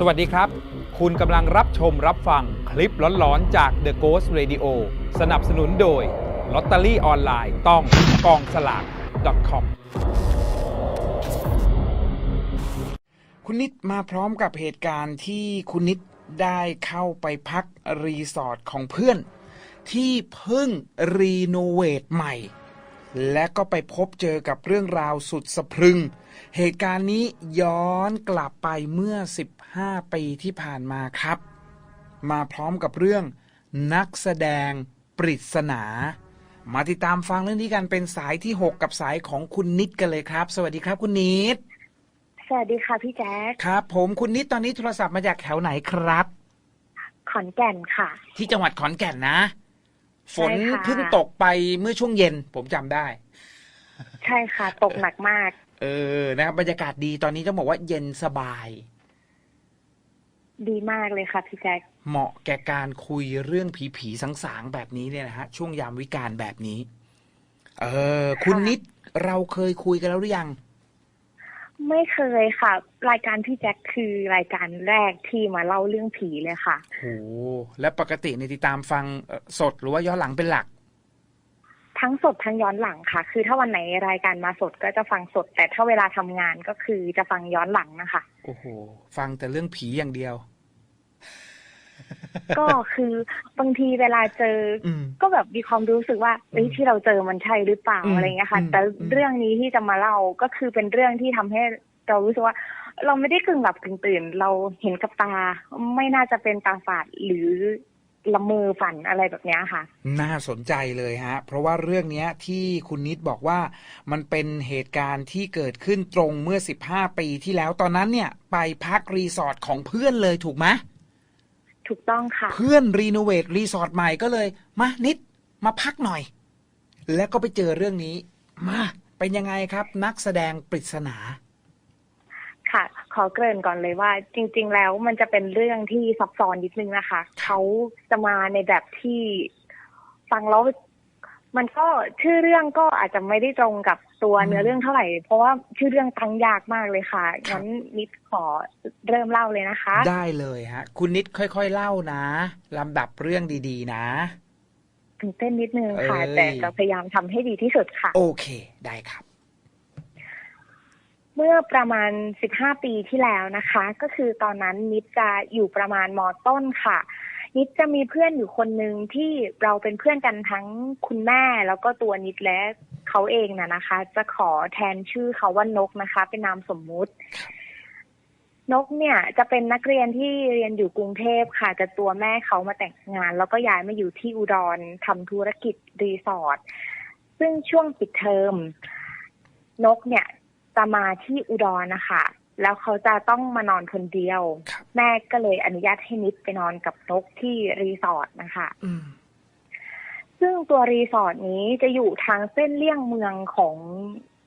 สวัสดีครับ คุณกำลังรับชมรับฟังคลิปหลอนๆ จาก The Ghost Radio สนับสนุนโดยลอตเตอรี่ออนไลน์ต้องกองสลาก .com คุณนิดมาพร้อมกับเหตุการณ์ที่คุณนิดได้เข้าไปพักรีสอร์ทของเพื่อน ที่เพิ่งรีโนเวทใหม่ และก็ไปพบเจอกับเรื่องราวสุดสะพรึง เหตุการณ์นี้ย้อนกลับไปเมื่อ 15ปีที่ผ่านมาครับ มาพร้อมกับเรื่องนักแสดงปริศนา มาติดตามฟังเรื่องนี้กันเป็นสายที่ 6 กับสายของคุณนิดกันเลยครับ สวัสดีครับคุณนิด สวัสดีค่ะพี่แจ๊คครับ ผมคุณนิดตอนนี้โทรศัพท์มาจากแถวไหนครับ ขอนแก่นค่ะ ที่จังหวัดขอนแก่นนะ ฝนใช่ค่ะเพิ่งตกไปเมื่อช่วงเย็น ผมจำได้ ใช่ค่ะ ตกหนักมาก เออนะครับบรรยากาศดีตอนนี้ต้องบอกว่าเย็นสบาย ดีมากเลยค่ะพี่แจ๊คเหมาะแก่การคุยเรื่องผีผีๆสางๆแบบนี้เนี่ยนะฮะช่วงยามวิการแบบนี้ เออ คุณนิดเราเคยคุยกันแล้วหรือยัง ไม่เคยค่ะ รายการพี่แจ๊คคือรายการแรกที่มาเล่าเรื่องผีเลยค่ะโอ้และปกติในยติดตามฟังเอ่อสดหรือว่าย้อนหลังเป็นหลัก ทั้งสดทั้งย้อนหลังค่ะ คือถ้าวันไหนรายการมาสดก็จะฟังสด แต่ถ้าเวลาทำงานก็คือจะฟังย้อนหลังนะคะ โอ้โห ฟังแต่เรื่องผีอย่างเดียว ก็คือบางทีเวลาเจออืมก็แบบมีความรู้สึกว่าเอ้ยที่เราเจอมันใช่หรือเปล่าอืมอะไรเงี้ยค่ะอืมแต่อืมเรื่องนี้ที่จะมาเล่าก็คือเป็นเรื่องที่ทำให้เรารู้สึกว่า เราไม่ได้กึ่งหลับกึ่งตื่น เราเห็นกับตา ไม่น่าจะเป็นตาฝาดหรือละเมอฝันอะไรแบบเนี้ยค่ะ น่าสนใจเลยฮะ เพราะว่าเรื่องเนี้ยที่คุณนิดบอกว่ามันเป็นเหตุการณ์ที่เกิดขึ้นตรงเมื่อ 15 ปีที่แล้วตอนนั้นเนี่ย ไปพักรีสอร์ทของเพื่อนเลยถูกไหม ถูกต้องค่ะ เพื่อนรีโนเวทรีสอร์ทใหม่ก็เลย มานิดมาพักหน่อย แล้วก็ไปเจอเรื่องนี้ มาเป็นยังไงครับ นักแสดงปริศนาค่ะ ขอเกริ่นก่อนเลยว่า จริง ๆ แล้วมันจะเป็นเรื่องที่ซับซ้อนนิดนึงนะคะ เขาจะมาในแบบที่ฟังแล้วมันก็ชื่อเรื่องก็อาจจะไม่ได้ตรงกับ ตัวอืมเนื้อเรื่องเท่าไหร่ เพราะว่าชื่อเรื่องตั้งยากมากเลยค่ะครับงั้นนิดขอเริ่มเล่าเลยนะคะ ได้เลยฮะ คุณนิดค่อยๆเล่านะลำดับเรื่องดีๆ นะตื่นเต้นนิดนึงค่ะเอ้ยแต่จะพยายามทำให้ดีที่สุดค่ะ โอเค ได้ครับ เมื่อประมาณ15ปีที่แล้วนะคะ ก็คือตอนนั้นนิดจะอยู่ประมาณมต้นค่ะ นิดจะมีเพื่อนอยู่คนหนึ่งที่เราเป็นเพื่อนกันทั้งคุณแม่แล้วก็ตัวนิดและเขาเองนะนะคะ จะขอแทนชื่อเขาว่านกนะคะ เป็นนามสมมุติ นกเนี่ยจะเป็นนักเรียนที่เรียนอยู่กรุงเทพค่ะ แต่ตัวแม่เขามาแต่งงาน แล้วก็ย้ายมาอยู่ที่อุดรทำธุรกิจรีสอร์ทซึ่งช่วงปิดเทอมนกเนี่ยจะมาที่อุดรนะคะ แล้วเขาจะต้องมานอนคนเดียวครับแม่ก็เลยอนุญาตให้นิดไปนอนกับนกที่รีสอร์ทนะคะอืมซึ่งตัวรีสอร์ทนี้จะอยู่ทางเส้นเลี่ยงเมืองของ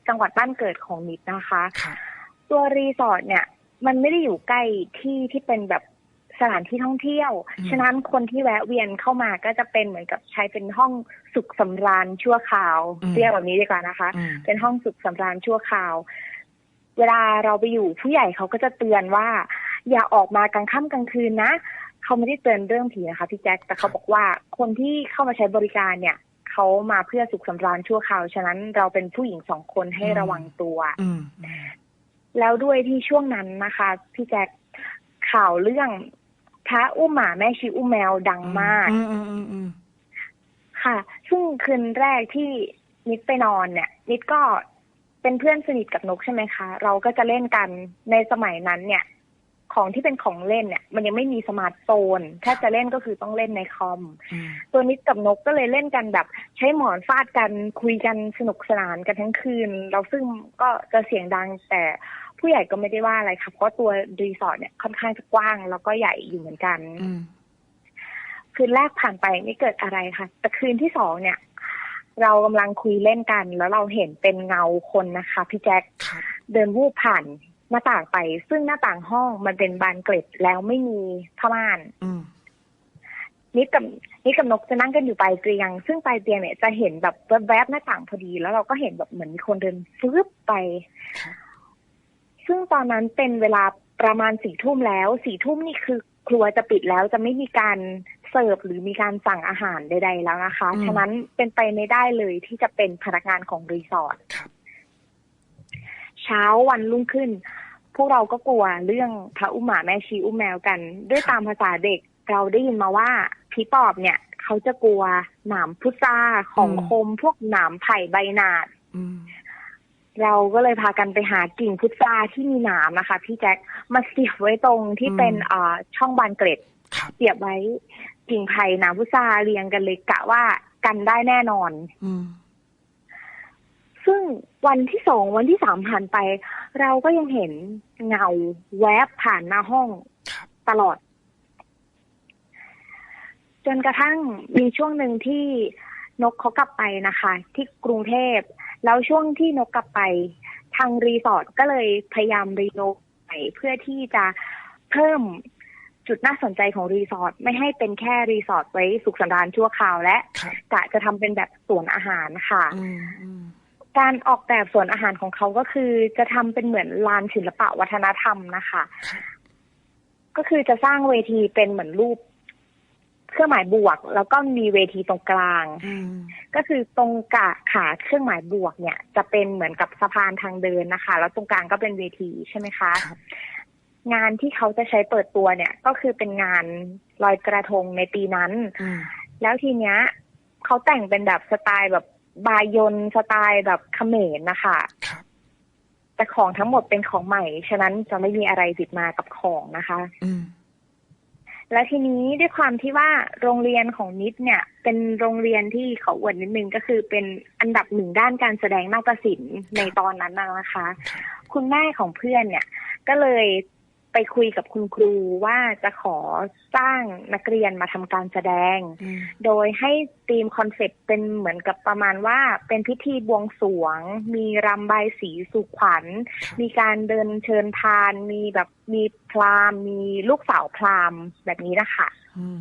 จังหวัดบ้านเกิดของนิดนะคะครับตัวรีสอร์ทเนี่ย มันไม่ได้อยู่ใกล้ที่ที่เป็นแบบสถานที่ท่องเที่ยวอืมฉะนั้นคนที่แวะเวียนเข้ามาก็จะเป็นเหมือนกับใช้เป็นห้องสุขสำราญชั่วคราวเรียกแบบนี้ดีกว่านะคะอืมเป็นห้องสุขสำราญชั่วคราว เวลาเราไปอยู่ผู้ใหญ่เขาก็จะเตือนว่า อย่าออกมากลางค่ำกลางคืนนะเขาไม่ได้เตือนเรื่องผีนะคะพี่แจ็คแต่เขาบอกว่าคนที่เข้ามาใช้บริการเนี่ยเขามาเพื่อสุขสำราญชั่วคราวฉะนั้นเราเป็นผู้หญิงสองคนให้ระวังตัวอืมแล้วด้วยที่ช่วงนั้นนะคะ พี่แจ็คข่าวเรื่องพระอุ้มหมาแม่ชีอุ้มแมวดังมากอืมอืมอืมอืมค่ะ ซึ่งคืนแรกที่นิดไปนอนเนี่ย นิดก็ เป็นเพื่อนสนิทกับนกใช่ไหมคะ เราก็จะเล่นกันในสมัยนั้นเนี่ย ของที่เป็นของเล่นเนี่ย มันยังไม่มีสมาร์ทโฟน ถ้าจะเล่นก็คือต้องเล่นในคอมอืมตัวนิดกับนกก็เลยเล่นกันแบบ ใช้หมอนฟาดกันคุยกันสนุกสนานกันทั้งคืน เราซึ่งก็จะเสียงดังแต่ผู้ใหญ่ก็ไม่ได้ว่าอะไรค่ะเพราะตัวรีสอร์ทเนี่ยค่อนข้างจะกว้างแล้วก็ใหญ่อยู่เหมือนกันอืมคืนแรกผ่านไปไม่เกิดอะไรค่ะ แต่คืนที่สองเนี่ย เรากำลังคุยเล่นกัน แล้วเราเห็นเป็นเงาคนนะคะพี่แจ็คครับเดินวูบผ่านหน้าต่างไป ซึ่งหน้าต่างห้องมันเป็นบานเกล็ดแล้วไม่มีผ้าม่านอืมนิดกับนิดกับนกจะนั่งกันอยู่ปลายเตียง ซึ่งปลายเตียงเนี่ยจะเห็นแบบแวบๆหน้าต่างพอดี แล้วเราก็เห็นแบบเหมือนมีคนเดินฟึบไปครับซึ่งตอนนั้นเป็นเวลาประมาณสี่ทุ่มแล้วสี่ทุ่มนี่คือ ครัวจะปิดแล้วจะไม่มีการ เสิร์ฟหรือมีการสั่งอาหารใดๆแล้วนะคะอืมฉะนั้นเป็นไปไม่ได้เลยที่จะเป็นพนักงานของรีสอร์ทครับเช้าวันรุ่งขึ้น พวกเราก็กลัวเรื่องพระอุ้มหมาแม่ชีอุ้มแมวกัน ด้วยตามภาษาเด็กเราได้ยินมาว่าผีปอบเนี่ย เขาจะกลัวหนามพุทราของคมพวกหนามไผ่ใบหนาดอืมเราก็เลยพากันไปหากิ่งพุทราที่มีหนามนะคะ พี่แจ็คมาเสียบไว้ตรงที่อืมเป็นเอ่อช่องบานเกล็ดครับเสียบไว้ กิ่งไผ่หนามพุทราเรียงกันเลยกะว่ากันได้แน่นอน อืมซึ่งวันที่สองวันที่สามผ่านไป เราก็ยังเห็นเงาแวบผ่านหน้าห้องครับตลอด จนกระทั่งมีช่วงหนึ่งที่นกเขากลับไปนะคะ ที่กรุงเทพแล้วช่วงที่นกกลับไป ทางรีสอร์ทก็เลยพยายามรีโนใหม่เพื่อที่จะเพิ่ม จุดน่าสนใจของรีสอร์ทไม่ให้เป็นแค่รีสอร์ทไว้สุขสันต์านชั่วคราวและครับกะจะทำเป็นแบบสวนอาหารค่ะอืมอืมการออกแบบสวนอาหารของเขาก็คือจะทำเป็นเหมือนลานศิลปะวัฒนธรรมนะคะครับก็คือจะสร้างเวทีเป็นเหมือนรูปเครื่องหมายบวก แล้วก็มีเวทีตรงกลางอืมก็คือตรงกะขาเครื่องหมายบวกเนี่ย จะเป็นเหมือนกับสะพานทางเดินนะคะ แล้วตรงกลางก็เป็นเวทีใช่ไหมคะครับ งานที่เขาจะใช้เปิดตัวเนี่ย ก็คือเป็นงานลอยกระทงในปีนั้นอืมแล้วทีเนี้ยเขาแต่งเป็นแบบสไตล์แบบบายอนสไตล์แบบเขมรนะคะครับแต่ของทั้งหมดเป็นของใหม่ ฉะนั้นจะไม่มีอะไรติดมากับของนะคะอืมและทีนี้ด้วยความที่ว่าโรงเรียนของนิดเนี่ย เป็นโรงเรียนที่เขาอวดนิดนึงก็คือเป็นอันดับหนึ่งด้านการแสดงนาฏศิลป์ในตอนนั้นน่ะนะคะครับคุณแม่ของเพื่อนเนี่ย ก็เลย ไปคุยกับคุณครูว่าจะขอสร้างนักเรียนมาทำการแสดงอืมโดยให้ธีมคอนเซ็ปต์เป็นเหมือนกับประมาณว่าเป็นพิธีบวงสรวง มีรำบายสีสุขวัญครับมีการเดินเชิญพาน มีแบบมีพราหมณ์มีลูกสาวพราหมณ์แบบนี้นะคะอืม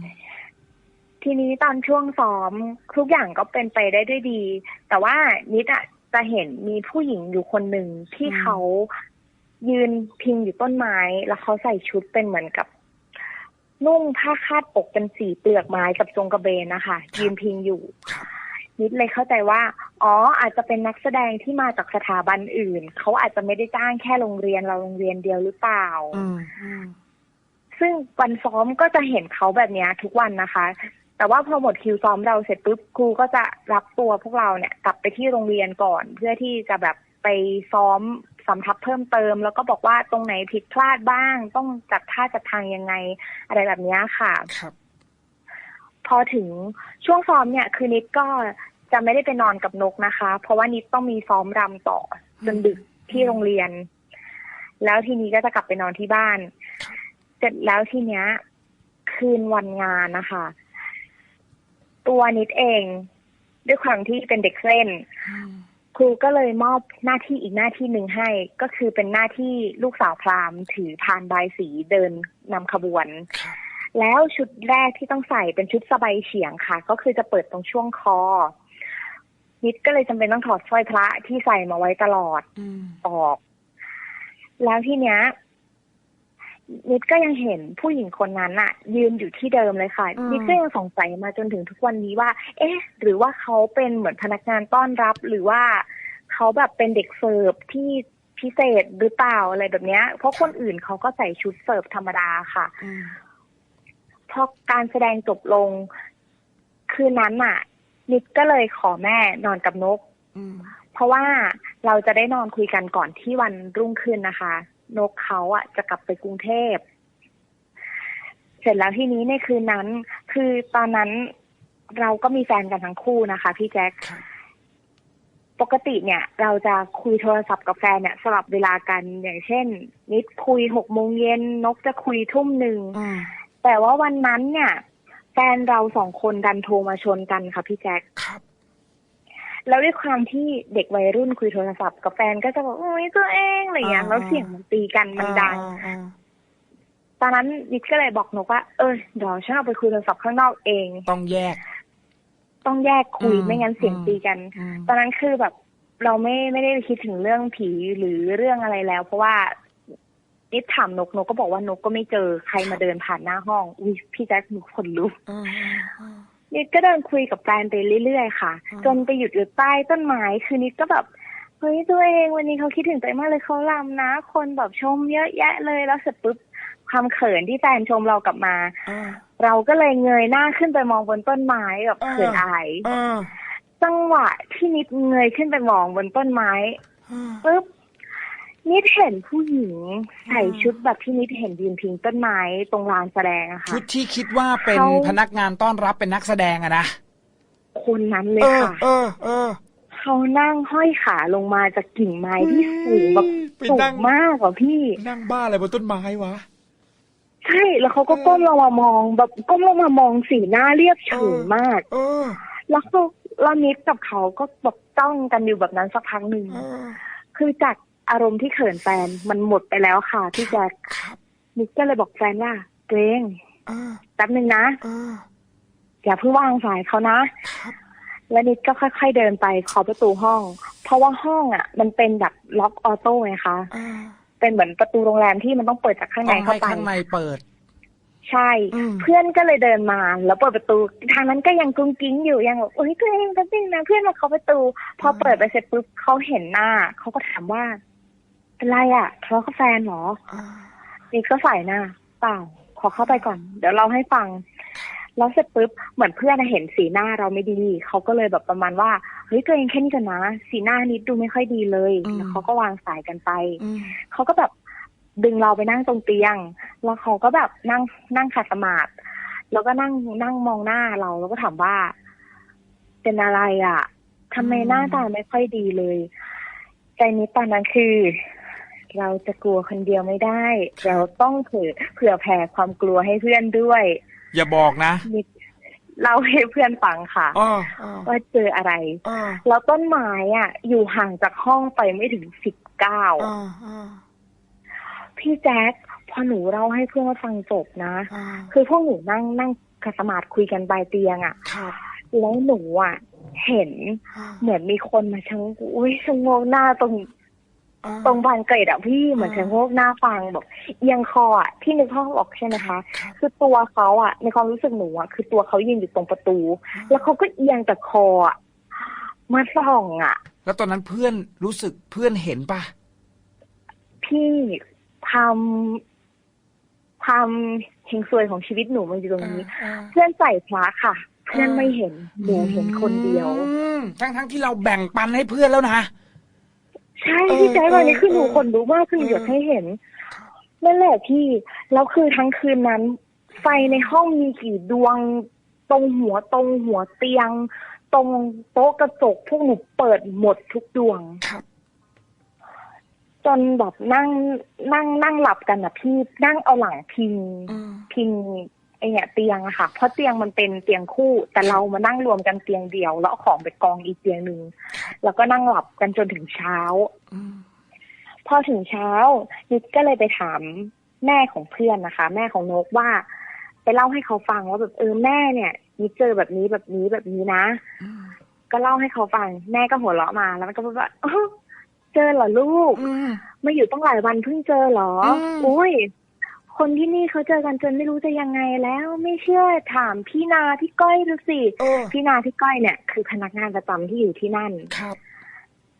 ทีนี้ตอนช่วงซ้อมทุกอย่างก็เป็นไปได้ด้วยดี แต่ว่านิดอะจะเห็นมีผู้หญิงอยู่คนหนึ่งที่เขา ยืนพิงอยู่ต้นไม้ แล้วเขาใส่ชุดเป็นเหมือนกับ นุ่งผ้าคาดปกเป็นสีเปลือกไม้กับจงกระเบนนะคะ ยืนพิงอยู่ครับนิดเลยเข้าใจว่า อ๋อ อาจจะเป็นนักแสดงที่มาจากสถาบันอื่น เขาอาจจะไม่ได้จ้างแค่โรงเรียนเราโรงเรียนเดียวหรือเปล่าอืมอืมซึ่งวันซ้อมก็จะเห็นเขาแบบเนี้ยทุกวันนะคะ แต่ว่าพอหมดคิวซ้อมเราเสร็จปุ๊บครูก็จะรับตัวพวกเราเนี่ย กลับไปที่โรงเรียนก่อน เพื่อที่จะแบบไปซ้อม สำทับเพิ่มเติม แล้วก็บอกว่าตรงไหนผิดพลาดบ้าง ต้องจัดท่าจัดทางยังไง อะไรแบบเนี้ยค่ะครับ พอถึงช่วงซ้อมเนี่ย คือนิดก็จะไม่ได้ไปนอนกับนกนะคะ เพราะว่านิดต้องมีซ้อมรำต่อจนดึกที่โรงเรียน แล้วทีนี้ก็จะกลับไปนอนที่บ้าน เสร็จแล้วทีเนี้ย คืนวันงานนะคะ ตัวนิดเอง ด้วยความที่เป็นเด็กเล่นอืม ครูก็เลยมอบหน้าที่อีกหน้าที่หนึ่งให้ ก็คือเป็นหน้าที่ลูกสาวพราหมณ์ถือพานบายสีเดินนำขบวนครับแล้วชุดแรกที่ต้องใส่เป็นชุดสบายเฉียงค่ะ ก็คือจะเปิดตรงช่วงคอ นิดก็เลยจำเป็นต้องถอดสร้อยพระที่ใส่มาไว้ตลอดอืมออก แล้วทีเนี้ย นิดก็ยังเห็นผู้หญิงคนนั้นอะยืนอยู่ที่เดิมเลยค่ะอืมนิดก็ยังสงสัยมาจนถึงทุกวันนี้ว่า เอ๊ะ หรือว่าเขาเป็นเหมือนพนักงานต้อนรับ หรือว่าเขาแบบเป็นเด็กเสิร์ฟที่พิเศษหรือเปล่าอะไรแบบเนี้ย เพราะคนอื่นเขาก็ใส่ชุดเสิร์ฟธรรมดาค่ะอืมพอการแสดงจบลง คืนนั้นน่ะนิดก็เลยขอแม่นอนกับนกอืมเพราะว่าเราจะได้นอนคุยกันก่อนที่วันรุ่งขึ้นนะคะ นกเขาอะจะกลับไปกรุงเทพ เสร็จแล้วทีนี้ในคืนนั้น คือตอนนั้นเราก็มีแฟนกันทั้งคู่นะคะ พี่แจ็คครับปกติเนี่ย เราจะคุยโทรศัพท์กับแฟนเนี่ยสลับเวลากันอย่างเช่น นิดคุยหกโมงเย็นนกจะคุยทุ่มหนึ่งอืมแต่ว่าวันนั้นเนี่ย แฟนเราสองคนดันโทรมาชนกันค่ะพี่แจ็คครับ แล้วด้วยความที่เด็กวัยรุ่นคุยโทรศัพท์กับแฟนก็จะบอกโอ้ยตัวเองอะไรอย่างเงี้ยอ่าแล้วเสียงมันตีกันมันดังอ่าอ่าตอนนั้นนิดก็เลยบอกนกว่า เออเดี๋ยวฉันเอาไปคุยโทรศัพท์ข้างนอกเอง ต้องแยก ต้องแยกคุยอืมไม่งั้นเสียงอืมตีกันอืมตอนนั้นคือแบบเราไม่ไม่ได้คิดถึงเรื่องผีหรือเรื่องอะไรแล้ว เพราะว่านิดถามนกนกก็บอกว่านกก็ไม่เจอใครมาเดินผ่านหน้าห้องอุ้ยพี่แจ็คหนูขนลุกอ่าอ่า นิดก็เดินคุยกับแฟนไปเรื่อยๆค่ะอืมจนไปหยุดอยู่ใต้ต้นไม้คือนิดก็แบบเฮ้ยตัวเองวันนี้เขาคิดถึงตัวเองมากเลยเขาลำนะ คนแบบชมเยอะแยะเลยแล้วเสร็จปุ๊บความเขินที่แฟนชมเรากลับมาอ่าเราก็เลยเงยหน้าขึ้นไปมองบนต้นไม้แบบอ่าเขินอายอ่าจังหวะที่นิดเงยขึ้นไปมองบนต้นไม้อ่าปุ๊บ นิดเห็นผู้หญิงใส่อืมชุดแบบที่นิดเห็นยืนพิงต้นไม้ตรงลานแสดงอะค่ะ ชุดที่คิดว่าเป็นเขาพนักงานต้อนรับเป็นนักแสดงอะนะ คนนั้นเลยเออค่ะ เออ เออ เขานั่งห้อยขาลงมาจากกิ่งไม้ที่สูงแบบไปสูนั่งงมากกว่าพี่ นั่งบ้าอะไรบนต้นไม้วะ ใช่ แล้วเขาก็ก้มลงมามองแบบก้มลงมามองสีหน้าเรียบเฉยมาก เออ แล้วเขาแล้วนิดกับเขาก็แบบจ้องกันอยู่แบบนั้นสักพักหนึ่งเออคือจาก อารมณ์ที่เขินแฟนมันหมดไปแล้วค่ะพี่แจ๊คครับนิดก็เลยบอกแฟนว่าเกรงเออแป๊บหนึ่งนะเอออย่าเพิ่งวางสายเขานะครับแล้วนิดก็ค่อย ๆเดินไปเคาะประตูห้อง เพราะว่าห้องอะ มันเป็นแบบล็อกออโต้ไงคะเออเป็นเหมือนประตูโรงแรมที่มันต้องเปิดจากข้างในต้องเข้าให้ไปข้างในเปิด ใช่อืมเพื่อนก็เลยเดินมา แล้วเปิดประตู ทางนั้นก็ยังกุ้งกิ้งอยู่ยังแบบเอ้ยตัวเองแป๊บนึงนะเพื่อนมาเคาะประตู พอเปิดไปเสร็จปุ๊บเขาเห็นหน้าเขาก็ถามว่า เป็นไรอะทะเลาะกับแฟนเหรออ่านิดก็ใส่หน้าเปล่า ขอเข้าไปก่อน เดี๋ยวเราให้ฟัง แล้วเสร็จปุ๊บเหมือนเพื่อนอะเห็นสีหน้าเราไม่ดี เขาก็เลยแบบประมาณว่าเฮ้ยตัวเองแค่นี้กันนะ สีหน้านิดดูไม่ค่อยดีเลยแล้วเขาก็วางสายกันไปอืมเขาก็แบบดึงเราไปนั่งตรงเตียง แล้วเขาก็แบบนั่งนั่งขัดสมาธิแล้วก็นั่งนั่งมองหน้าเราแล้วก็ถามว่า เป็นอะไรอะ่ะทำไมหน้าตาไม่ค่อยดีเลย ใจนี้ตอนนั้นคือ เราจะกลัวคนเดียวไม่ได้ เราต้องเผื่อเผื่อแผ่ความกลัวให้เพื่อนด้วย อย่าบอกนะนิดเล่าให้เพื่อนฟังค่ะอ๋ออ๋อว่าเจออะไรอ๋อแล้วต้นไม้อะ อยู่ห่างจากห้องไปไม่ถึงสิบเก้าอ๋ออ๋อพี่แจ๊คพอหนูเล่าให้เพื่อนมาฟังจบนะอ๋อคือพวกหนูนั่งนั่งขัดสมาธิคุยกันปลายเตียงอะ่ะครับแล้วหนูอะ เห็นอ๋อเหมือนมีคนมาชะโงกอุ้ยชะโงกหน้าตรงอ๋อ ตรงบานเกรดอะพี่เหมือนชะโงกหน้าฟังแบบเอียงคออะที่นึกภาพออกใช่ไหมคะครับคือตัวเขาอะในความรู้สึกหนูอะคือตัวเขายืนอยู่ตรงประตู แล้วเขาก็เอียงแต่คออะมาส่องอะแล้วตอนนั้นเพื่อนรู้สึกเพื่อนเห็นปะพี่ความความเฮงซวยของชีวิตหนูมันอยู่ตรงนี้อ่าเพื่อนใส่พระค่ะ เพื่อนไม่เห็นหนูเห็นคนเดียวอืมทั้งทั้งที่เราแบ่งปันให้เพื่อนแล้วนะ ใช่เออพี่แจ๊ควันนี้คือหนูเออคนรู้มากคือเอออยากให้เห็นนั่นแหละพี่แล้วคือทั้งคืนนั้น ไฟในห้องมีกี่ดวง ตรงหัวตรงหัวเตียง ตรงโต๊ะกระจกพวกหนูเปิดหมดทุกดวงครับจนแบบนั่งนั่งนั่งหลับกันอะพี่นั่งเอาหลังพิงอืมพิง ไอเนี่ยเตียงอะค่ะ เพราะเตียงมันเป็นเตียงคู่ แต่เรามานั่งรวมกันเตียงเดียว แล้วเอาของไปกองอีกเตียงหนึ่งแล้วก็นั่งหลับกันจนถึงเช้าอืมพอถึงเช้านิดก็เลยไปถามแม่ของเพื่อนนะคะ แม่ของนกว่า ไปเล่าให้เขาฟังว่าแบบเออแม่เนี่ยนิดเจอแบบนี้แบบนี้แบบนี้นะอืมก็เล่าให้เขาฟัง แม่ก็หัวเราะมาแล้วมันก็บอกว่าอ้าวเจอเหรอลูกอืมมาอยู่ต้องหลายวันเพิ่งเจอเหรออืมอุ้ย คนที่นี่เขาเจอกันจนไม่รู้จะยังไงแล้วไม่เชื่อถามพี่นาพี่ก้อยดูสิเออพี่นาพี่ก้อยเนี่ย คือพนักงานประจำที่อยู่ที่นั่นครับ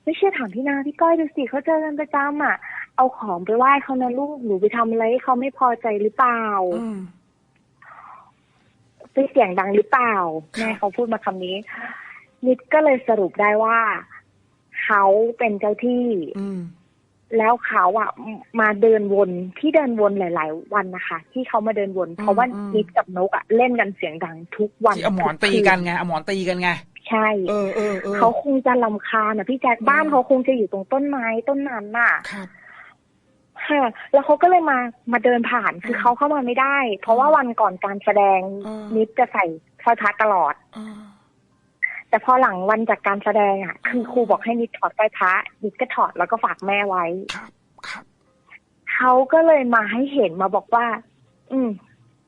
ไม่เชื่อถามพี่นาพี่ก้อยดูสิเขาเจอกันประจำอะ เอาของไปไหว้เขานะลูกหนูไปทำอะไรให้เขาไม่พอใจหรือเปล่าอืมไปเสียงดังหรือเปล่าครับแม่เขาพูดมาคำนี้ นิดก็เลยสรุปได้ว่าเขาเป็นเจ้าที่ อืม แล้วเขาอะมาเดินวนที่เดินวนหลาย ๆ วันนะคะ ที่เขามาเดินวน เพราะว่าอืมนิดกับนกอะเล่นกันเสียงดังทุกวันที่เอาหมอนตีกันไงเอาหมอนตีกันไงใช่เออเออเออเขาคงจะลำคาญอะพี่แจ๊คบ้านอืมเขาคงจะอยู่ตรงต้นไม้ต้นนั้นน่ะครับค่ะ แล้วเขาก็เลยมามาเดินผ่านคือเขาเข้ามาไม่ได้ เพราะว่าวันก่อนการแสดงอืมนิดจะใส่สร้อยพระตลอดอ่า แต่พอหลังวันจากการแสดงอะ คือครูบอกให้นิดถอดสร้อยพระนิดก็ถอดแล้วก็ฝากแม่ไว้ครับครับเขาก็เลยมาให้เห็นมาบอกว่า อืม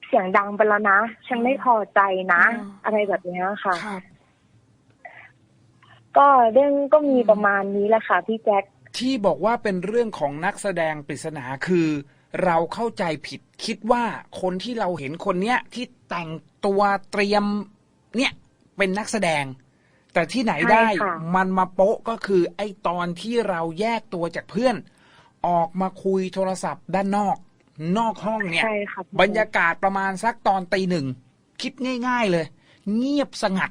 เสียงดังไปแล้วนะฉันไม่พอใจนะ อะไรแบบเนี้ยค่ะครับก็เรื่องก็มีประมาณนี้แหละค่ะพี่แจ็คที่บอกว่าเป็นเรื่องของนักแสดงปริศนาคือ เราเข้าใจผิดคิดว่าคนที่เราเห็นคนเนี้ยที่แต่งตัวเตรียม เนี่ยเป็นนักแสดง แต่ที่ไหนได้ใช่ค่ะ มันมาโป๊ะก็คือ ไอ้ตอนที่เราแยกตัวจากเพื่อน ออกมาคุยโทรศัพท์ด้านนอก นอกห้องเนี่ย ใช่ค่ะพี่บรรยากาศประมาณสักตอนตีหนึ่ง คิดง่าย ๆเลย เงียบสงัด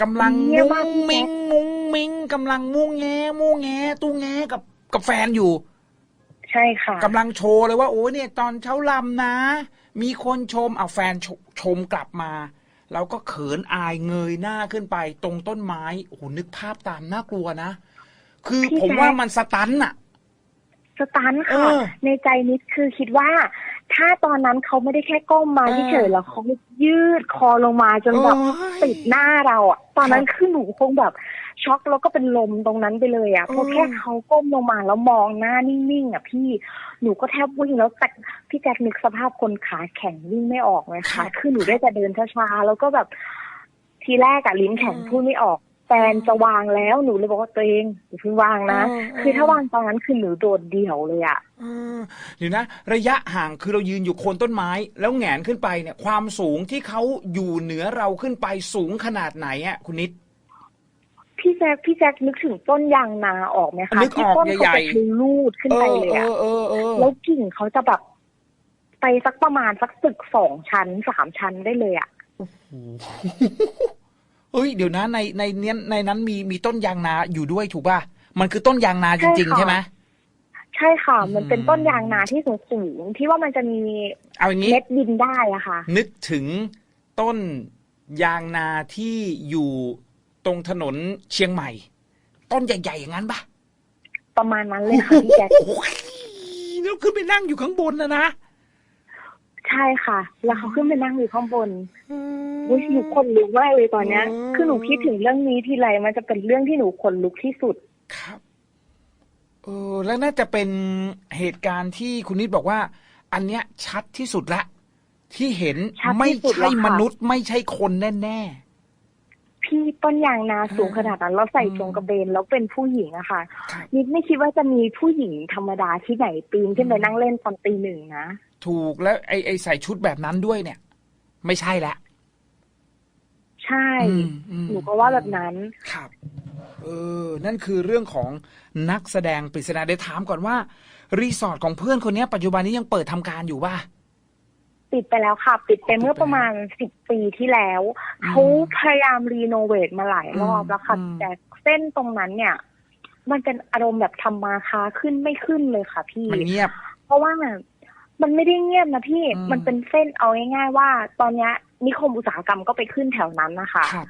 กำลังเงียบมุ้มากงพี่มิแจ๊งคมุ้งมิงกำลังมุ้งแงมุ้งแงตู้แงกับกับแฟนอยู่ ใช่ค่ะกำลังโชว์เลยว่าโอ้ยเนี่ยตอนเช้าลำนะ มีคนชมเอาแฟนชชมกลับมา เราก็เขินอายเงยหน้าขึ้นไป ตรงต้นไม้โอ้โหนึกภาพตามน่ากลัวนะ คือพี่ผมแจ๊คว่ามันสตันอะสตันเอค่ะอในใจนิดคือคิดว่า ถ้าตอนนั้นเขาไม่ได้แค่ก้มมาเออเฉยๆแล้วเขายืดคอลงมาจนแบบโอ้ยติดหน้าเราอะตอนนั้นครับคือหนูคงแบบ ช็อกแล้วก็เป็นลมตรงนั้นไปเลยอะเออเพราะแค่เขาก้มลงมาแล้วมองหน้านิ่งๆอะพี่หนูก็แทบวิ่งแล้วแต่พี่แจ็คนึกสภาพคนขาแข็งวิ่งไม่ออกเลยค่ะคือหนูได้แต่เดินช้าๆแล้วก็แบบทีแรกอะลิ้นแข็งพูดไม่ออกแฟนจะวางแล้วหนูเลยบอกว่าตัวเองอย่าเพิ่งวางนะเออเออคือถ้าวางตอนนั้นคือหนูโดดเดี่ยวเลยอะเออเดี๋ยวนะ ระยะห่างคือเรายืนอยู่โคนต้นไม้ แล้วแหงนขึ้นไปเนี่ย ความสูงที่เขาอยู่เหนือเราขึ้นไปสูงขนาดไหนอะคุณนิด พี่แจ็คพี่แจ็คนึกถึงต้นยางนาออกไหมคะนึกออกที่ต้นใหญ่เขาๆจะทะลูดขึ้นเอไปอเลยเออะอเออเออแล้วกิ่งเขาจะแบบไปสักประมาณสักตึกสองชั้นสามชั้นได้เลยอะเฮ้ยเดี๋ยวนะในในเนี้ยในนั้นมีมีต้นยางนาอยู่ด้วยถูกป่ะมันคือต้นยางนาจริง ๆ ใช่ไหม ใช่ค่ะ มันเป็นอืม ต้นยางนาที่สูงสูงๆที่ว่ามันจะมีเอาอย่างนี้ เม็ดดินได้อะค่ะ นึกถึงต้นยางนาที่อยู่ ตรงถนนเชียงใหม่ ต้นใหญ่ๆอย่างนั้นป่ะประมาณนั้นเลยค่ะพี่แจ็คโอ้ยแล้วขึ้นไปนั่งอยู่ข้างบนนะนะใช่ค่ะ แล้วเขาขึ้นไปนั่งอยู่ข้างบนอุ้ยหนูขนลุกมากเลยตอนเนี้ยอืมคือหนูคิดถึงเรื่องนี้ทีไรมันจะเป็นเรื่องที่หนูขนลุกที่สุด ครับเออแล้วน่าจะเป็นเหตุการณ์ที่คุณนิดบอกว่า อันเนี้ยชัดที่สุดละ ที่เห็นชัดที่ไม่สุดแล้ใช่วค่ะมนุษย์ไม่ใช่คนแน่พี่ ต้นยางนาสูงอ่าขนาดนั้นเราใส่อืมจงกระเบนแล้วเป็นผู้หญิงอะค่ะๆครับนิดไม่คิดว่าจะมีผู้หญิงธรรมดาที่ไหนปีนขึ้นไปอืมนั่งเล่นตอนตีหนึ่งนะ ถูกแล้วไอไอใส่ชุดแบบนั้นด้วยเนี่ย ไม่ใช่ละ ใช่อืมอืมหนูก็ว่าแบบนั้นครับเออ นั่นคือเรื่องของนักแสดงปริศนาเดี๋ยวถามก่อนว่า รีสอร์ทของเพื่อนคนเนี้ยปัจจุบันนี้ยังเปิดทำการอยู่ป่ะ ปิดไปแล้วค่ะปิดไปปิดไปเมื่อประมาณสิบปีที่แล้วอืมเขาพยายามรีโนเวทมาหลายรอบแล้วค่ะอืมแต่เส้นตรงนั้นเนี่ย มันเป็นอารมณ์แบบทำมาค้าขึ้นไม่ขึ้นเลยค่ะ พี่มันเงียบ เพราะว่ามันไม่ได้เงียบนะพี่อืมมันเป็นเส้นเอาง่ายๆว่า ตอนเนี้ยนิคมอุตสาหกรรมก็ไปขึ้นแถวนั้นนะคะครับ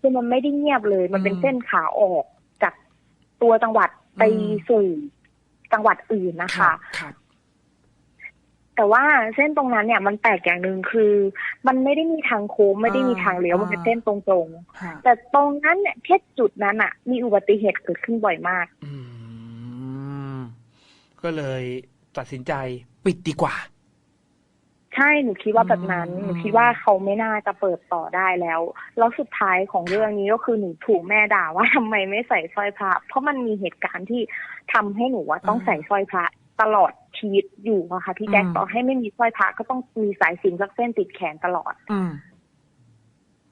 คือมันไม่ได้เงียบเลย มันเป็นอืมเส้นขาออกจากตัวจังหวัดไปอืมสู่จังหวัดอื่นนะครัคะบครับ แต่ว่าเส้นตรงนั้นเนี่ยมันแปลกอย่างหนึ่งคือ มันไม่ได้มีทางโค้งไม่ได้มีทางเลี้ยวอ่ามัมันเป็นเส้นตรงฮะๆแต่ตรงนั้นเนี่ยแค่จุดนั้นอะมีอุบัติเหตุเกิดขึ้นบ่อยมากอืมก็เลยตัดสินใจปิดดีกว่า ใช่หนูคิดว่าแบบนั้นอืมหนูคิดว่าเขาไม่น่าจะเปิดต่อได้แล้ว แล้วสุดท้ายของเรื่องนี้ก็คือหนูถูกแม่ด่าว่าทำไมไม่ใส่สร้อยพระเพราะมันมีเหตุการณ์ที่ทำให้หนูว่าต้องใส่สร้อยพระตลอด ชีวิตอยู่อะค่ะพี่แจ๊คต่อให้ไม่มีสร้อยพระก็ต้องมีสายสิญจนสักเส้นติดแขนตลอด อืม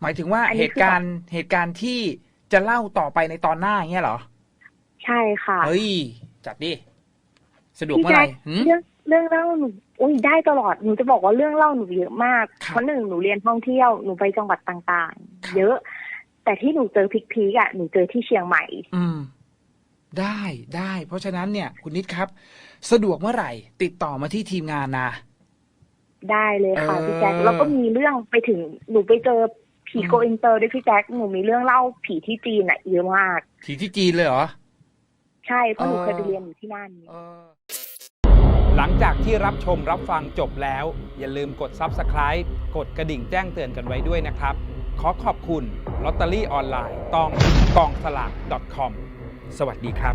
หมายถึงว่าอันนี้เหตุการณ์เหตุการณ์ที่จะเล่าต่อไปในตอนหน้าอย่างเงี้ยเหรอ ใช่ค่ะ เฮ้ย จัดดิ สะดวกพี่เมื่อไหแจ๊ร่คหืมเรื่องเรื่องเล่าหนูอุ้ยได้ตลอดหนูจะบอกว่าเรื่องเล่าหนูเยอะมากครับเพราะหนึ่งหนูเรียนท่องเที่ยวหนูไปจังหวัดต่างครับๆเยอะ แต่ที่หนูเจอพีกๆอะหนูเจอที่เชียงใหม่ อืม ได้ได้ เพราะฉะนั้นเนี่ยคุณนิดครับ สะดวกเมื่อไหร่ ติดต่อมาที่ทีมงานนะ ได้เลยค่ะเออพี่แจ๊คแล้วก็มีเรื่องไปถึงหนูไปเจอผีอืมโกอินเตอร์ด้วยพี่แจ๊คหนูมีเรื่องเล่าผีที่จีนอะเยอะมาก ผีที่จีนเลยเหรอ ใช่เพราะหนูเออเคยไปเรียนอยู่ที่นั่นเออหลังจากที่รับชมรับฟังจบแล้ว อย่าลืมกด Subscribe กดกระดิ่งแจ้งเตือนกันไว้ด้วยนะครับ ขอขอบคุณลอตเตอรี่ออนไลน์ตองกองสลาก .com สวัสดีครับ